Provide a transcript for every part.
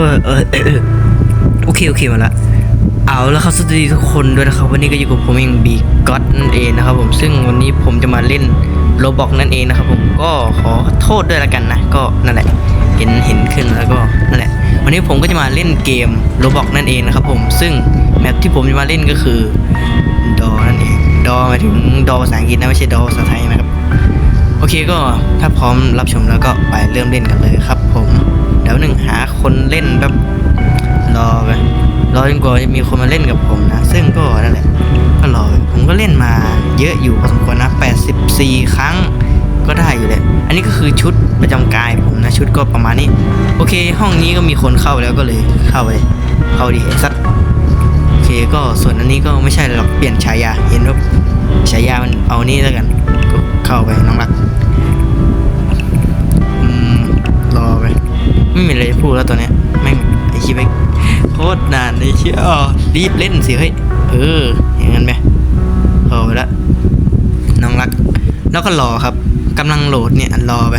เออเออโอเคโอเคมาละเอาแล้วครับสวัสดีทุกคนด้วยนะครับ วันนี้ก็อยู่กับผมเองบีก็ตนั่นเองนะครับผมซึ่งวันนี้ผมจะมาเล่นโรบอกนั่นเองนะครับผมก็ขอโทษด้วยละกันนะ ก็นั่นแหละ เห็นเห็นขึ้นแล้วก็นั่นแหละ วันนี้ผมก็จะมาเล่นเกมโรบอกนั่นเองนะครับผมซึ่งแมปที่ผมจะมาเล่นก็คือดอนั่นเองดอหมายถึงดอภาษาอังกฤษนะไม่ใช่ดอภาษาไทยนะครับโอเคก็ถ้าพร้อมรับชมแล้วก็ไปเริ่มเล่นกันเลยครับผม ดี๋ยวหนึ่งหาคนเล่นแบบรอไปรอจนกว่าจะมีคนมาเล่นกับผมนะ ซึ่งก็นั่นแหละก็รอผมก็เล่นมาเยอะอยู่พอสมควรนะ 84 ครั้งก็ได้อยู่เลยอันนี้ก็คือชุดประจำกายผมนะชุดก็ประมาณนี้ โอเค ห้องนี้ก็มีคนเข้าแล้วก็เลยเข้าไปเข้าดีสักโอเคก็ส่วนอันนี้ก็ไม่ใช่หรอกเปลี่ยนฉายาเห็นว่าฉายามันเอานี่แล้วกันก็เข้าไปน้องรัก ไม่มีอะไรจะพูดแล้วตอนเนี้ยแม่งไอคิดไปโคตรนานไอเชี่ยอ๋อรีบเล่นสิเฮ้ยเอออย่างนั้นไหมรอไปละน้องรัก แล้วก็รอครับกำลังโหลดเนี่ยรอไป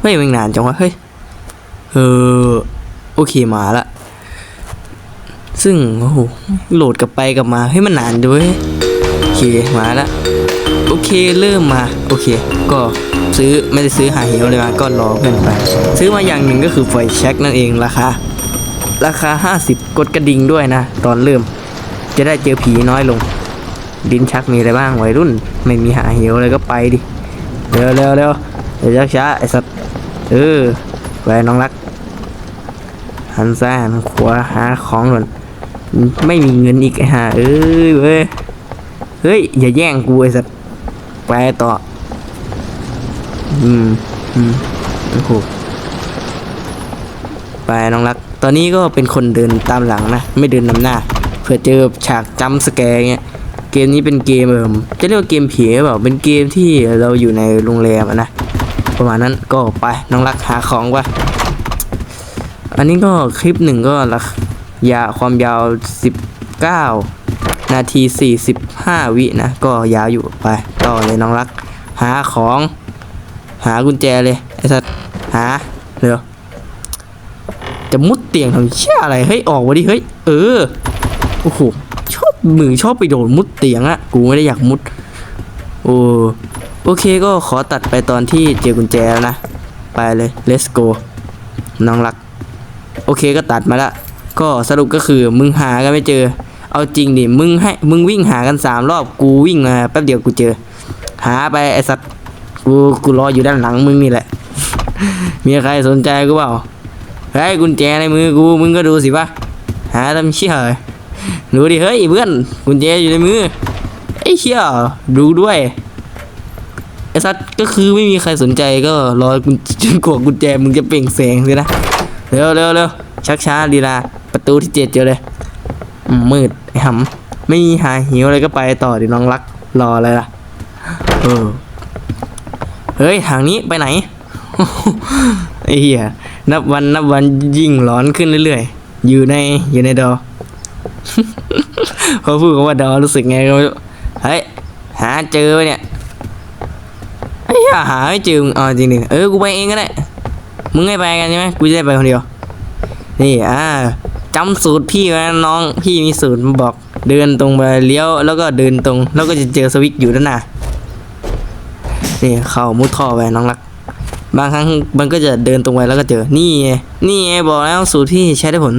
เฮ้ยมันนานจังวะเฮ้ย เออ โอเคมาละ ซึ่ง โอ้โห โหลดกลับไปกลับมาให้ย มันนานด้วย เคมาละโอเคเริ่มมาโอเค ก็ซื้อไม่ได้ซื้อหาเหวเลยมาก็รอเพื่อนไป ซื้อมาอย่างหนึ่งก็คือไฟแช็กนั่นเองราคาราคา 50 กดกระดิ่งด้วยนะ ตอนเริ่ม จะได้เจอผีน้อยลง ดินชักมีอะไรบ้างวัยรุ่น ไม่มีหาเหวเลยก็ไปดิเร็วเร็วเร็วเดี๋ยวช้าไอ้สัตว์เออไปน้องรักหันซ้ายหันขวาหาของก่อนไม่มีเงินอีกไอ้ห่าเอ้ยเว้ย เฮ้ย อย่าแย่งกูไอ้สัตว์ไปต่อ อืม อืมโอ้โหไปน้องรัก ตอนนี้ก็เป็นคนเดินตามหลังนะ ไม่เดินนำหน้าเผื่อเจอฉากจัมสแกร์เงี้ย เกมนี้เป็นเกมเอิมจะเรียกว่าเกมผีหรือเปล่า เป็นเกมที่เราอยู่ในโรงแรมนะ ประมาณนั้นก็ไปน้องรักหาของว่าอันนี้ก็คลิปหนึ่งก็ราคายาความยาว 19 นาที 45 วินะ ก็ยาวอยู่ไป ต่อเลยน้องรัก หาของ หากุญแจเลยไอ้สัตว์หาเร็วจะมุดเตียงทำเชี่ยอะไรเฮ้ยออกมาดิเฮ้ยเออโอ้โหชอบมือชอบไปโดนมุดเตียงอะกูไม่ได้อยากมุดโอ้โอเคก็ขอตัดไปตอนที่เจอกุญแจแล้วนะ ไปเลย let's go น้องรัก โอเคก็ตัดมาละก็สรุปก็คือมึงหากันไม่เจอ เอาจริงดิ มึงให้ มึงวิ่งหากันสามรอบ กูวิ่งมาแป๊บเดียวกูเจอ หาไปไอสัตว์ กู กูรออยู่ด้านหลังมึงนี่แหละ มีใครสนใจกูเปล่าเฮ้ยกุญแจในมือกู มึงก็ดูสิปะหาทำเชี่ยเลยดูดิ เฮ้ยเพื่อนกุญแจอยู่ในมือ ไอ้เชี่ยดูด้วยไอ้สัตว์ก็คือไม่มีใครสนใจก็รอกุญจนกว่ากุญแจมึงจะเปล่งแสงสินะ เร็วเร็วเร็วชักช้าลีลาประตูที่เจ็ดเจอเลย มืดไอ้หำไม่มีหาหิวอะไรก็ไปต่อดิน้องรักรออะไรล่ะเออเฮ้ยทางนี้ไปไหนไอ้เหี้ยนับวันนับวันยิ่งร้อนขึ้นเรื่อยๆ อยู่ในอยู่ในดอพอพูดว่าดอรู้สึกไงก็ไม่รู้เฮ้ยหาเจอไหมเนี่ยไอ้เหี้ยหาไม่เจอมึงเอจริงดิเออกูไปเองก็ได้มึงไม่ไปกันใช่ไหมกูจะได้ไปคนเดียวนี่อ่า จำสูตรพี่ไว้นะน้องพี่มีสูตรบอกเดินตรงไปเลี้ยวแล้วก็เดินตรง แล้วก็จะเจอสวิตช์อยู่ด้านหน้านี่เข้ามุดท่อไปน้องรัก บางครั้งมันก็จะเดินตรงไปแล้วก็เจอนี่ไงนี่ไงบอกแล้วสูตรพี่ใช้ได้ผล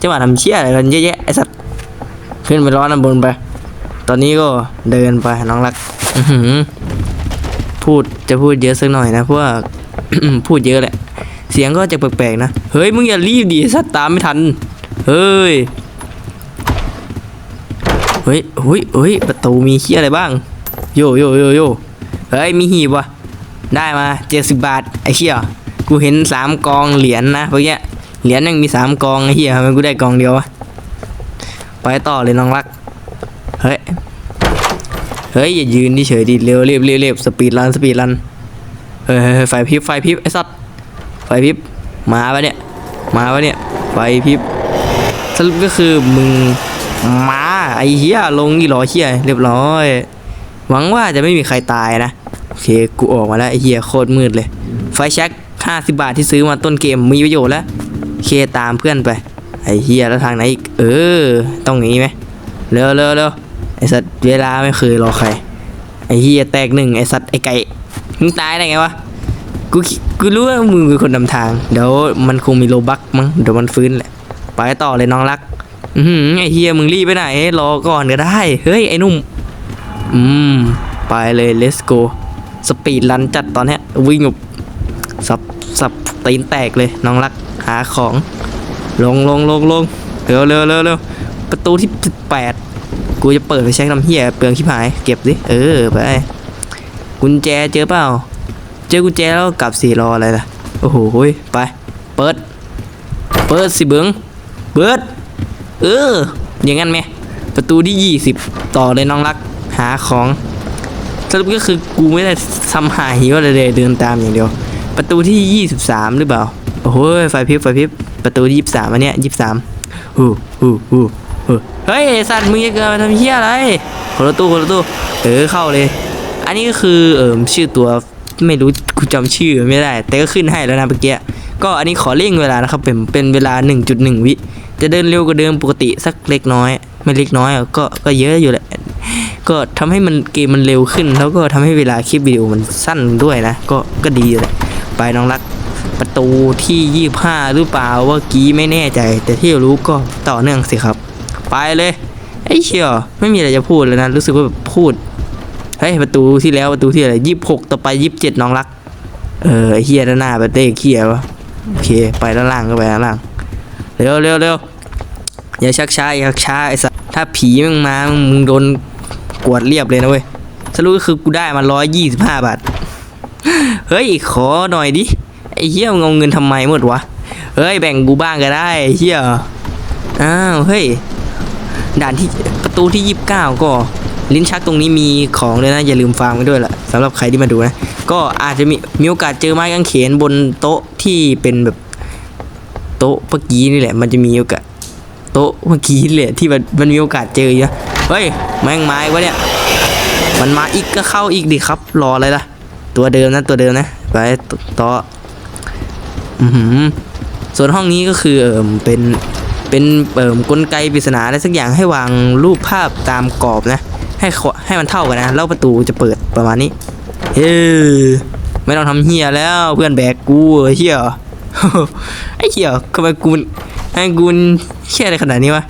จะมาทำเชี่ยอะไรกันเยอะแยะไอ้สัตว์ขึ้นไปร้อน้ำบนไป ตอนนี้ก็เดินไปน้องรักอืพูดจะพูดเยอะสักหน่อยนะเพราะว่าพูดเยอะแหละเสียงก็จะแปลกๆนะ เฮ้ย มึงอย่ารีบดิสัตว์ตามไม่ทัน เฮ้ย เฮ้ยเฮ้ยเฮ้ยประตูมีเขี้ยอะไรบ้าง โยโยโยโยเฮ้ย มีหีบวะได้มาเจ็ดสิบบาท ไอ้เชี่ยกูเห็นสามกองเหรียญนะเมื่อกี้เหรียญยังมีสามกองไอ้เหี้ยทำไมกูได้กองเดียววะไปต่อเลยน้องรัก เฮ้ย เฮ้ย อย่ายืนเฉยดิเร็วเรียบเรียบเรียบสปีดรันสปีดรันเฮ้ยเฮ้ยไฟพริบไฟพริบไอ้สัตว์ไฟพริบมาปะเนี่ย มาปะเนี่ย ไฟพริบ รุปก็คือมึงมาไอ้เหี้ยลงนี่หรอเหี้ยเรียบร้อย หวังว่าจะไม่มีใครตายนะโอเคกูออกมาแล้วไอ้เหี้ยโคตรมืดเลย ไฟแช็ก50 บาทที่ซื้อมาต้นเกมมีประโยชน์แล้วเคตามเพื่อนไป ไอ้เหี้ยแล้วทางไหนอีก เออ ต้องอย่างนี้ไหมเร็วเร็วเร็วไอ้สัตว์เวลาไม่เคยรอใคร ไอ้เหี้ยแตกหนึ่งไอ้สัตว์ไอ้ไก่มึงตายได้ไงวะ กู กูรู้ว่ามึงเป็นคนนำทาง เดี๋ยวมันคงมีโลบักมั้ง เดี๋ยวมันฟื้นแหละ ไปต่อเลยน้องรัก อือหือไอเฮียมึงรีบไปไหน รอก่อนก็ได้ เฮ้ย ไอ้นุ่ม อืม ไปเลย let's go สปีดรันจัดตอนนี้วิ่งแบบสับสับตีนแตกเลยน้องรักหาของ ลงลงลงลงเร็วเร็วเร็วเร็วประตูที่แปดกูจะเปิดไปใช้ทำเฮียเปลืองชิบหาย เก็บสิเออไปกุญแจเจอเปล่า เจอกุญแจแล้วกลับสี่รออะไรล่ะ โอ้โหไป เปิด เปิดสิเบิง เปิดเออ อย่างงั้นไหม ประตูที่ 20 ต่อเลยน้องรัก หาของสรุปก็คือกูไม่ได้ทำหาหิวอะไรเลยเดินตามอย่างเดียว ประตูที่ 23 หรือเปล่า โอ้โหไฟพริบไฟพริบ ประตูที่ 23อันเนี้ย23ฮู้ฮู้ฮู้ฮู้เฮ้ยไอ้สัตว์มึงจะเกิดมาทำเหี้ยอะไรคนละตู้คนละตู้เออเข้าเลย อันนี้ก็คือเอิมชื่อตัวไม่รู้กูจำชื่อไม่ได้ แต่ก็ขึ้นให้แล้วนะเมื่อกี้ก็อันนี้ขอเร่งเวลานะครับเป็นเป็นเวลา 1.1 วิ จะเดินเร็วกว่าเดิมปกติสักเล็กน้อย ไม่เล็กน้อยก็ก็เยอะอยู่แหละก็ทำให้มันเกมมันเร็วขึ้น แล้วก็ทำให้เวลาคลิปวิดีโอมันสั้นด้วยนะ ก็ก็ดีอยู่แหละไปน้องรักประตูที่25หรือเปล่าว่ากี้ไม่แน่ใจ แต่ที่รู้ก็ต่อเนื่องสิครับ ไปเลยไอ้เชี่ยไม่มีอะไรจะพูดเลยนะรู้สึกว่าแบบพูดเฮ้ยประตูที่แล้วประตูที่อะไรยี่สิบหกต่อไปยี่สิบเจ็ดน้องรัก เออไอ้เฮียด้านหน้าประเต้เคียวะโอเค ไปด้านล่างก็ไปด้านล่างเร็วเร็วเร็ว อย่าชักช้าอย่าชักช้าไอ้สัสถ้าผีมึงมามึงโดนกวดเรียบเลยนะเว้ยสรุปก็คือกูได้มาร้อยยี่สิบห้าบาท เฮ้ยขอหน่อยดิไอ้เฮี้ยมึงเอาเงินทำไมหมดวะเฮ้ยแบ่งกูบ้างก็ได้ไอ้เฮี้ยอ้าวเฮ้ยด่านที่ประตูที่ยี่สิบเก้าก็ ลิ้นชักตรงนี้มีของเลยนะ อย่าลืมฟังไว้ด้วยล่ะสำหรับใครที่มาดูนะ ก็อาจจะมีมีโอกาสเจอไม้กางเขนบนโต๊ะที่เป็นแบบ โต๊ะเมื่อกี้นี่แหละ มันจะมีโอกาส โต๊ะเมื่อกี้นี่แหละที่มันมันมีโอกาสเจอเยอะเฮ้ยแม่งไม้วะเนี่ยมันมาอีกก็เข้าอีกดิครับ รออะไรล่ะ ตัวเดิมนะตัวเดิมนะไปต่ออือหือส่วนห้องนี้ก็คือเออเป็นเป็นเอ่มกลไกปริศนาอะไรสักอย่างให้วางรูปภาพตามกรอบนะ ให้ให้มันเท่ากันนะแล้วประตูจะเปิดประมาณนี้เฮ้ไม่ต้องทำเฮียแล้วเพื่อนแบกกูเออเฮียไอ้เฮียทำไมกูมันไอ้กูมัน เฮียอะไรขนาดนี้วะ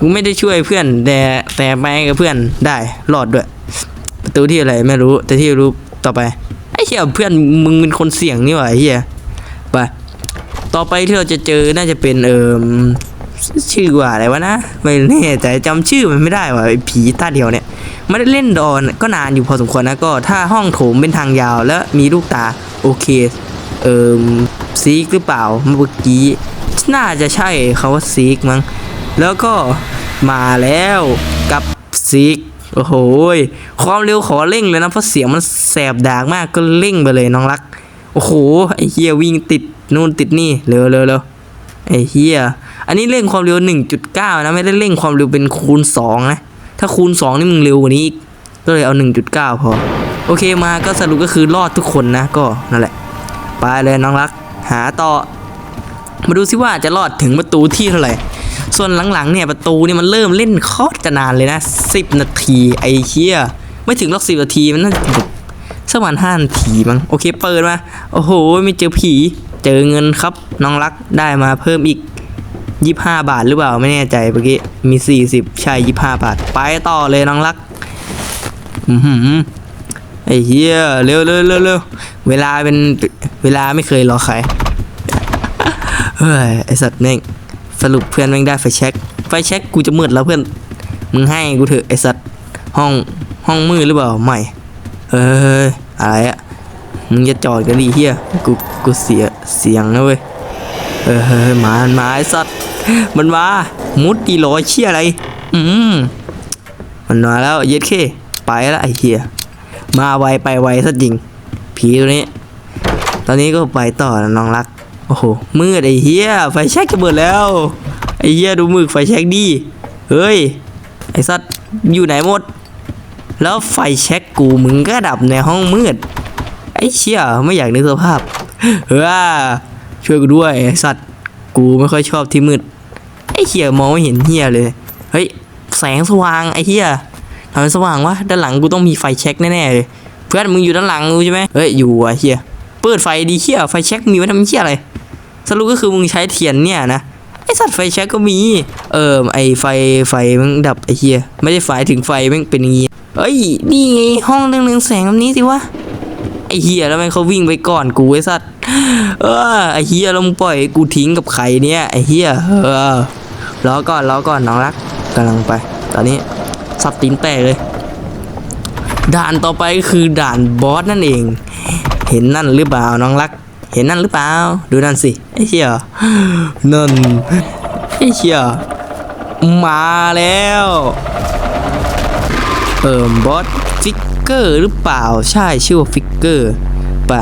กูไม่ได้ช่วยเพื่อน แต่แต่ไปกับเพื่อนได้รอดด้วย ประตูที่อะไรไม่รู้ แต่ที่รู้ต่อไปไอ้เฮียเพื่อนมึงเป็นคนเสี่ยงนี่หว่าไอ้เฮียไปต่อไปที่เราจะเจอน่าจะเป็นเอ่มชื่อว่าอะไรวะนะไม่แน่ใจจำชื่อมันไม่ได้ว่ะไอ้ผีตาเดียวเนี่ยไม่ได้เล่นดอนก็นานอยู่พอสมควรนะก็ถ้าห้องโถมเป็นทางยาวแล้วมีลูกตาโอเค เอ่มซีกหรือเปล่าเมื่อกี้ น่าจะใช่เขาว่าซีกมั้ง แล้วก็มาแล้วกับซีกโอ้โหความเร็วขอเร่งเลยนะเพราะเสียงมันแสบดากมากก็เร่งไปเลยน้องรัก โอ้โหไอ้เฮียวิ่งติดนู่นติดนี่เร็วเร็วเร็วไอ้เฮียอันนี้เร่งความเร็ว 1.9 นะไม่ได้เร่งความเร็วเป็นคูณ 2 นะ ถ้าคูณ 2 นี่มึงเร็วกว่านี้อีกก็เลยเอา 1.9 พอ โอเคมาก็สรุปก็คือรอดทุกคนนะก็นั่นแหละ ไปเลยน้องรัก หาต่อ มาดูซิว่าจะรอดถึงประตูที่เท่าไหร่ส่วนหลังๆเนี่ยประตูนี่มันเริ่มเล่นคอดจะนานเลยนะ10นาทีไอ้เชี่ยไม่ถึงหรอก10นาทีมันน่าจะสักประมาณ5นาทีมั้งโอเคเปิดมาโอ้โหไม่เจอผีเจอเงินครับน้องรักได้มาเพิ่มอีก25บาทหรือเปล่าไม่แน่ใจเมื่อกี้มี40ใช่25บาท ไปต่อเลยน้องรักอือหือไอ้เหี้ยเร็วเร็วเร็วเร็วเวลาเป็นเวลาไม่เคยรอใคร เฮ้ยไอสัตว์แม่งสรุปเพื่อนแม่งได้ไฟแช็กไฟแช็กกูจะมืดแล้วเพื่อนมึงให้กูเถอะไอสัตว์ห้องห้องมืดหรือเปล่าไม่เฮ้ยอะไรอะมึงจะจอดกันดีเฮียกูกูเสียเสียงนะเว้ยเออเฮ้ยมามาไอสัตว์มันมามุดดีรอยเชี่ยอะไร อืมมันมาแล้วเย็ดเคไปแล้วไอเฮียมาไวไปไวซะจริง ผีตัวนี้ ตอนนี้ก็ไปต่อน้องรัก อ้โหมืดไอ้เหี้ยไฟแช็กจะเบิดแล้วไอ้เหี้ยดูมือไฟแช็กดีเฮ้ยไอ้สัตว์อยู่ไหนหมด แล้วไฟแช็กกูมึงก็ดับในห้องมืดไอ้เชี่ยไม่อยากนึกสภาพเฮ้อช่วยกูด้วยไอ้สัตว์กูไม่ค่อยชอบที่มืดไอ้เชี่ยมองไม่เห็นเฮียเลยเฮ้ยแสงสว่างไอ้เฮียทำไมสว่างวะด้านหลังกูต้องมีไฟเช็คแน่ๆเลยเพื่อนมึงอยู่ด้านหลังกูใช่ไหมเฮ้ยอยู่อะเฮียเปิดไฟดีเฮียไฟเช็คมีไว้ทำเฮียอะไร สรุปก็คือมึงใช้เทียนเนี่ยนะไอสัตว์ไฟแช็กก็มี เออไอไฟไฟมันดับไอเฮียไม่ได้ไฟถึงไฟมันเป็นอย่างงี้เอ้ยนี่ไงห้องเรื่องๆแสงแบบนี้สิวะไอเฮียแล้วมันเขาวิ่งไปก่อนกูไอสัตว์เออไอเฮียแล้วมึงปล่อยกูทิ้งกับใครเนี่ยไอเฮียเออรอก่อนรอก่อนน้องรักกำลังไป ตอนนี้สับตีนแตกเลย ด่านต่อไปก็คือด่านบอสนั่นเอง เห็นนั่นหรือเปล่าน้องรัก เห็นนั่นหรือเปล่า ดูนั่นสิไอ้เชี่ยนั่นไอ้เชี่ยมาแล้ว เอิ่มบอสฟิกเกอร์หรือเปล่าใช่ชื่อว่าฟิกเกอร์ไป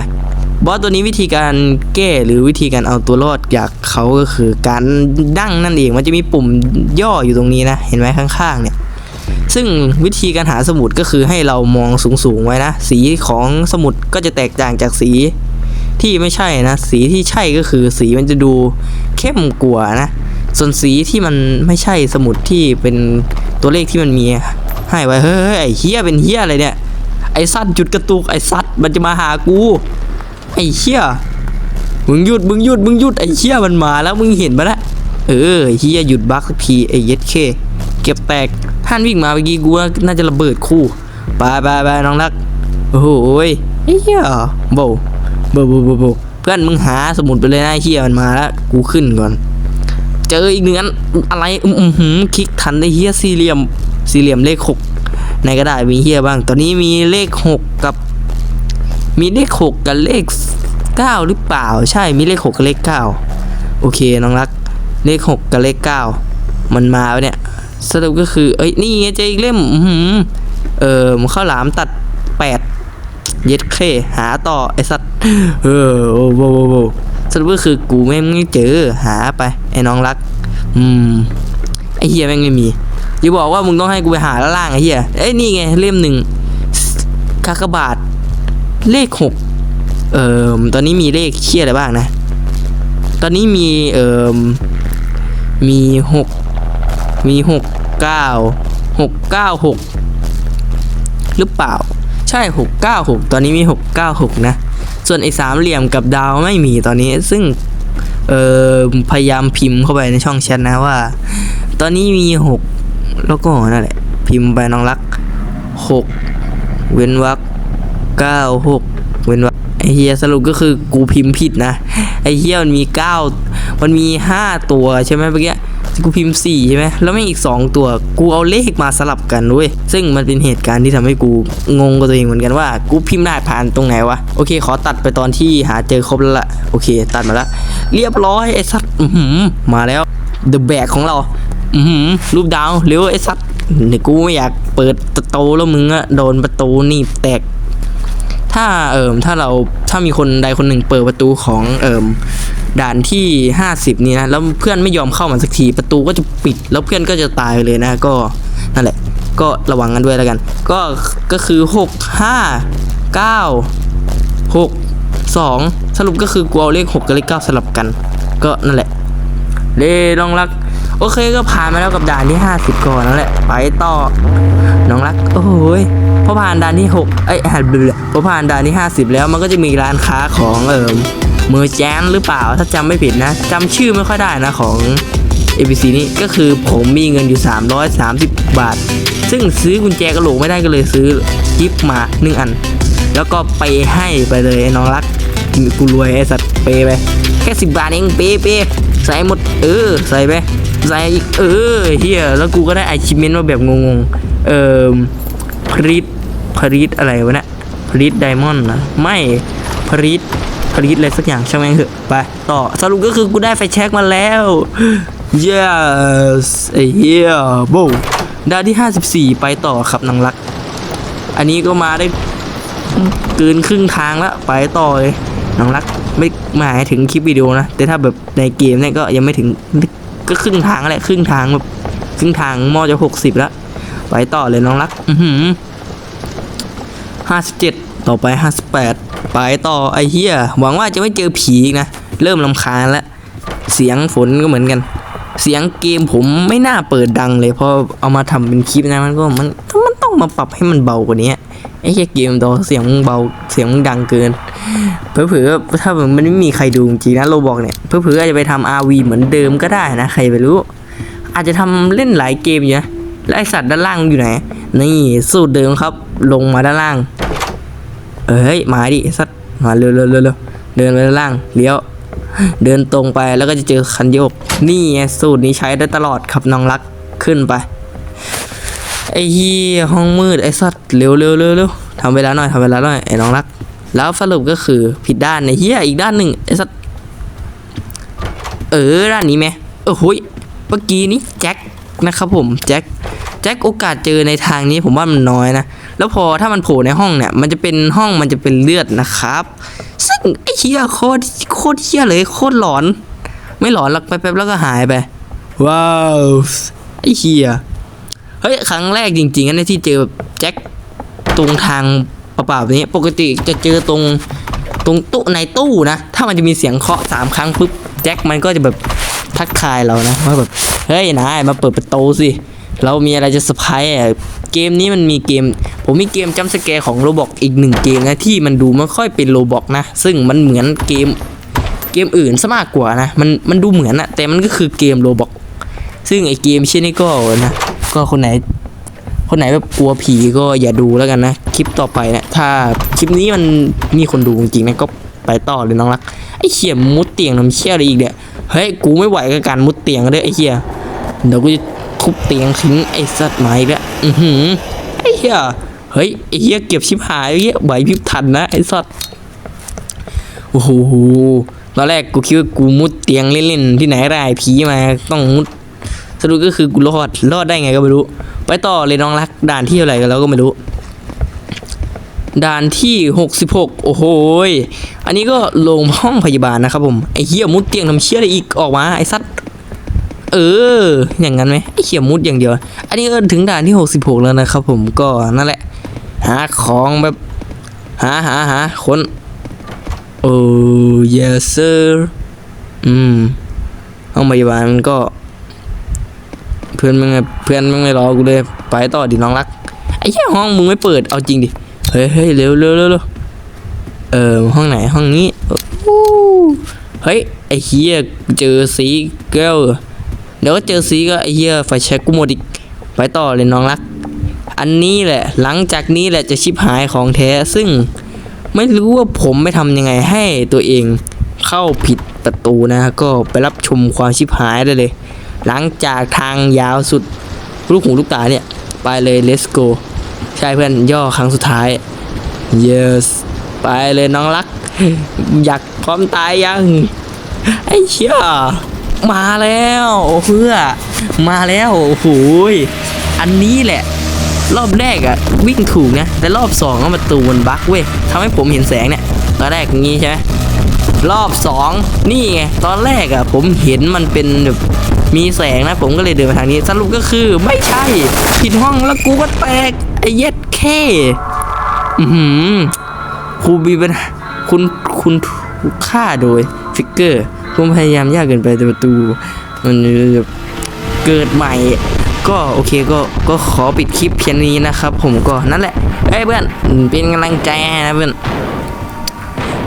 บอสตัวนี้วิธีการแก้หรือวิธีการเอาตัวรอดจากเขาก็คือการดั้งนั่นเองมันจะมีปุ่มย่ออยู่ตรงนี้นะ เห็นไหมข้างๆเนี่ยซึ่งวิธีการหาสมุดก็คือให้เรามองสูงๆไว้นะ สีของสมุดก็จะแตกต่างจากสี ที่ไม่ใช่นะ สีที่ใช่ก็คือสีมันจะดูเข้มกว่านะ ส่วนสีที่มันไม่ใช่สมุดที่เป็นตัวเลขที่มันมีให้ไว้เฮ้ยไอ้เฮียเป็นเฮียอะไรเนี่ย ไอ้สัตว์จุดกระตุกไอ้สัตว์มันจะมาหากูไอ้เฮียมึงหยุดมึงหยุดมึงหยุดไอ้เฮียมันมาแล้วมึงเห็นปะละเออเฮียหยุดบักสักทีไอ้เย็ดเคเก็บแตกท่านวิ่งมาเมื่อกี้กูน่าจะระเบิดคู่ไปไปไปน้องรักโอ้โหยไอ้เหี้ยโบ บบบบเพื่อนมึงหาสมุดไปเลยนะไอ้เหี้ยมันมาแล้วกูขึ้นก่อน เจออีกหนึ่งอันอะไรอืมอือหือคลิกทันไอ้เหี้ยสี่เหลี่ยมสี่เหลี่ยมเลขหกในกระดาษมีเหี้ยบ้าง ตอนนี้มีเลขหกกับ มีเลขหกกับเลขเก้าหรือเปล่า ใช่มีเลขหกกับเลขเก้าโอเคน้องรัก เลขหกกับเลขเก้ามันมาแล้วเนี่ยสรุปก็คือ เอ้ยนี่ไงเจออีกเล่ม อือเออมข้าวหลามตัด เย็ดเคหาต่อไอสัตว์เออโอ้โหสรุปก็คือกูแม่งไม่เจอหาไปไอ้น้องรัก อืมไอ้เฮียแม่งไม่มีอย่าบอกว่ามึงต้องให้กูไปหาล่างไอ้เฮียเอ้ยนี่ไงเล่มหนึ่งกากบาท เลขหกเอ่อตอนนี้มีเลขเคียอะไรบ้างนะ ตอนนี้มีเอ่อมีหกมีหกเก้าหกเก้าหกหรือเปล่า ใช่หกเก้าหกตอนนี้มีหกเก้าหกนะ ส่วนไอ้สามเหลี่ยมกับดาวไม่มีตอนนี้ ซึ่ง เออพยายามพิมพ์เข้าไปในช่องแชทนะว่า ตอนนี้มีหกแล้วก็นั่นแหละ พิมพ์ไปน้องรักหกเว้นวรรคเก้าหกเว้นวรรคไอเฮียสรุปก็คือกูพิมพ์ผิดนะ ไอเฮียมันมีเก้ามันมีห้าตัวใช่ไหมเมื่อกี้ กูพิมพ์สี่ใช่ไหมแล้วไม่อีกสองตัวกูเอาเลขมาสลับกันด้วยซึ่งมันเป็นเหตุการณ์ที่ทำให้กูงงกับตัวเองเหมือนกันว่ากูพิมพ์ได้ผ่านตรงไหนวะโอเค ขอตัดไปตอนที่หาเจอครบแล้วละโอเค ตัดมาละเรียบร้อยไอสัตว์อื้อหือมาแล้ว The Bag ของเราอืรูปดาวเร็วไอ้สัตว์เนี่ยกูไม่อยากเปิดประตูแล้วมึงอะโดนประตูหนี่แตก ถ้าเอิมถ้าเราถ้ามีคนใดคนหนึ่งเปิดประตูของเอิม ด่านที่ 50 นี้นะ แล้วเพื่อนไม่ยอมเข้ามาสักที ประตูก็จะปิด แล้วเพื่อนก็จะตายเลยนะ ก็นั่นแหละ ก็ระวังกันด้วยแล้วกัน ก็ ก็คือ 6 5 9 6 2 สรุปก็คือกูเอาเลข 6 กับเลข 9 สลับกัน ก็นั่นแหละเดน้องรัก โอเคก็ผ่านมาแล้วกับด่านที่ 50 ก่อนนั่นแหละ ไปต่อ น้องรัก โอ้โหยพอผ่านด่านที่ 6 เอ้ยหัดเบื่อพอผ่านด่านที่ 50 แล้วมันก็จะมีร้านค้าของเอิม เมอร์แจนหรือเปล่าถ้าจำไม่ผิดนะจำชื่อไม่ค่อยได้นะของ ABC นี้ก็คือผมมีเงินอยู่ 330 บาท ซึ่งซื้อกุญแจกระโหลกไม่ได้ก็เลยซื้อกิฟต์มาหนึ่งอัน แล้วก็ไปให้ไปเลยน้องรักกูรวยไอ้สัตว์เปไป แค่สิบบาทเองเปเปใส่หมดเออใส่ไปใส่อีกเออเฮียแล้วกูก็ได้ไอชิเมนมาแบบงงๆ เอ่อพรีตพรีตอะไรวะเนี่ยพรีตไดมอนด์นะไม่พรีต พรีตอะไรสักอย่างช่างแม่งเถอะไปต่อสรุปก็คือกูได้ไฟแช็กมาแล้ว yes ไอ้เฮียโบดาที่ 54 ไปต่อครับนางรัก อันนี้ก็มาได้เกินครึ่งทางแล้วไปต่อเลยน้องรักไม่หมายถึงคลิปวิดีโอนะ แต่ถ้าแบบในเกมเนี่ยก็ยังไม่ถึงก็ครึ่งทางแหละครึ่งทางแบบครึ่งทางมอจะหกสิบแล้ว ไปต่อเลยน้องรัก อือหือห้าสิบเจ็ดต่อไปห้าสิบแปด ไปต่อไอ้เหี้ยหวังว่าจะไม่เจอผีนะ เริ่มลำคาญแล้ว เสียงฝนก็เหมือนกัน เสียงเกมผมไม่น่าเปิดดังเลย เพราะเอามาทำเป็นคลิปนะมันก็มันมันต้องมาปรับให้มันเบากว่านี้ไอ้แค่เกมดอเสียงเบาเสียงดังเกิน เผลอถ้ามันไม่มีใครดูจริงนะโรบอกเนี่ย เผลออาจจะไปทำ RV เหมือนเดิมก็ได้นะใครไปรู้ อาจจะทำเล่นหลายเกมอยู่นะแล้วไอสัตว์ด้านล่างอยู่ไหน นี่สูตรเดิมครับ ลงมาด้านล่าง เอ้ยมาดิสัตว์มาเร็วเร็วเร็วเร็วเดินไปด้านล่างเลี้ยว เดินตรงไปแล้วก็จะเจอคันโยก นี่ไงสูตรนี้ใช้ได้ตลอดครับน้องรักขึ้นไป ไอ้เหี้ยห้องมืดไอ้สัตว์เร็วเร็วเร็วเร็วทำเวลาหน่อยทำเวลาหน่อยไอ้น้องรัก แล้วสรุปก็คือผิดด้านไอ้เหี้ยอีกด้านหนึ่งไอ้สัตว์เออด้านนี้ไหมเออหุยเมื่อกี้นี้แจ็คนะครับผมแจ็คแจ็คโอกาสเจอในทางนี้ผมว่ามันน้อยนะ แล้วพอถ้ามันโผล่ในห้องเนี่ย มันจะเป็นห้องมันจะเป็นเลือดนะครับ ซึ่งไอ้เหี้ยโคตรโคตรเหี้ยเลยโคตรหลอน ไม่หลอนหรอกแป๊บๆแล้วก็หายไป ว้าวไอ้เหี้ยเฮ้ยครั้งแรกจริงๆอันนี้ที่เจอแบบแจ็คตรงทางเปล่าๆแบบนี้ ปกติจะเจอตรงตรงตู้ในตู้นะ ถ้ามันจะมีเสียงเคาะสามครั้งปุ๊บแจ็คมันก็จะแบบทักทายเรานะว่าแบบเฮ้ยนายมาเปิดประตูสิ เรามีอะไรจะเซอร์ไพรส์อะเกมนี้มันมีเกม ผมมีเกมจัมสแกร์ของโรบอกอีกหนึ่งเกมนะที่มันดูไม่ค่อยเป็นโรบอกนะ ซึ่งมันเหมือนเกมเกมอื่นซะมากกว่านะ มันมันดูเหมือนอะแต่มันก็คือเกมโรบอกซึ่งไอเกมเช่นนี้ก็นะก็คนไหน คนไหนแบบกลัวผีก็อย่าดูแล้วกันนะคลิปต่อไปนะถ้าคลิปนี้มันมีคนดูจริงๆนะก็ไปต่อเลยน้องรักไอเขี่ยมุดเตียงน้ำเชี่ยอะไรอีกเนี่ยเฮ้ยกูไม่ไหวกับการมุดเตียงเลยไอเหี้ยเดี๋ยวกูจะ ทุบเตียงทิ้งไอ้สัตว์ไม้ละอือหือไอ้เหี้ยเฮ้ยไอ้เหี้ยเก็บชิบหายไอ้เหี้ยไหวพริบทันนะไอ้สัตว์โอ้โหตอนแรกกูคิดว่ากูมุดเตียงเล่นๆที่ไหนได้ผีมาต้องมุดสรุปก็คือกูรอดรอดได้ไงก็ไม่รู้ ไปต่อเลยน้องรักด่านที่อะไหรกันแล้วก็ไม่รู้ด่านที่ 66 โอ้โหอันนี้ก็ลงห้องพยาบาลนะครับผม ไอ้เหี้ยมุดเตียงทำเชี่ยอะไรอีกออกมาไอ้สัตว์ เออ อย่างนั้นไหมไอเหี้ยมุดอย่างเดียว อันนี้ก็ถึงด่านที่ 66 แล้วนะครับผมก็นั่นแหละ หาของแบบหาหาหาคนโอ้ yes sir อืมห้องพยาบาลมันก็ เพื่อนมึงเพื่อนมึงไม่รอกูเลย ไปต่อดิน้องรัก ไอ้แค่ห้องมึงไม่เปิดเอาจริงดิ เฮ้ยเฮ้ยเร็วเร็วเร็วเออห้องไหนห้องนี้เฮ้ย ไอ้เฮียเจอสีเกล เดี๋ยวก็เจอสีก็ไอเฮียไฟแช็กกูหมดอีกไปต่อเลยน้องรัก อันนี้แหละ หลังจากนี้แหละจะชิบหายของแท้ซึ่งไม่รู้ว่าผมไม่ทำยังไงให้ตัวเองเข้าผิดประตูนะก็ไปรับชมความชิบหายได้เลย หลังจากทางยาวสุดลูกหูลูกตาเนี่ย ไปเลย let's go ใช่เพื่อนย่อครั้งสุดท้าย yes ไปเลยน้องรัก อยากพร้อมตายยัง ไอ้เชี่ย มาแล้วเพื่อมาแล้วโอ้โหอันนี้แหละ รอบแรกอะวิ่งถูกนะแต่รอบสองอะประตูมันบั๊กเว้ยทำให้ผมเห็นแสงเนี่ยตอนแรกอย่างงี้ใช่ไหมรอบสองนี่ไงตอนแรกอะผมเห็นมันเป็นแบบมีแสงนะผมก็เลยเดินมาทางนี้ สรุปก็คือไม่ใช่ผิดห้องแล้วกูก็แตกไอ้เย็ดแค่อือหือครูบีเป็นคุณคุณถูกฆ่าโดยฟิกเกอร์ ผมพยายามยากเกินไปแต่ประตู มันเกิดใหม่ ก็โอเคก็ก็ขอปิดคลิปเพียงนี้นะครับ ผมก็นั่นแหละเอ้เพื่อนเป็นกำลังใจนะเพื่อน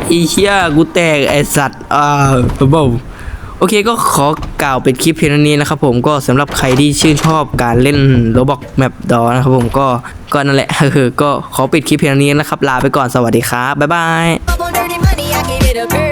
ไอีเชี่ยกูแตกไอสัตว์อ่าบาโอเคก็ขอกล่าวเป็นคลิปเพียงนี้นะครับผมก็สำหรับใครที่ชื่นชอบการเล่นโรบอกแมปดอนะครับผมก็ก็นั่นแหละก็ขอปิดคลิปเพียงนี้นะครับ ลาไปก่อนสวัสดีครับ บ๊ายบาย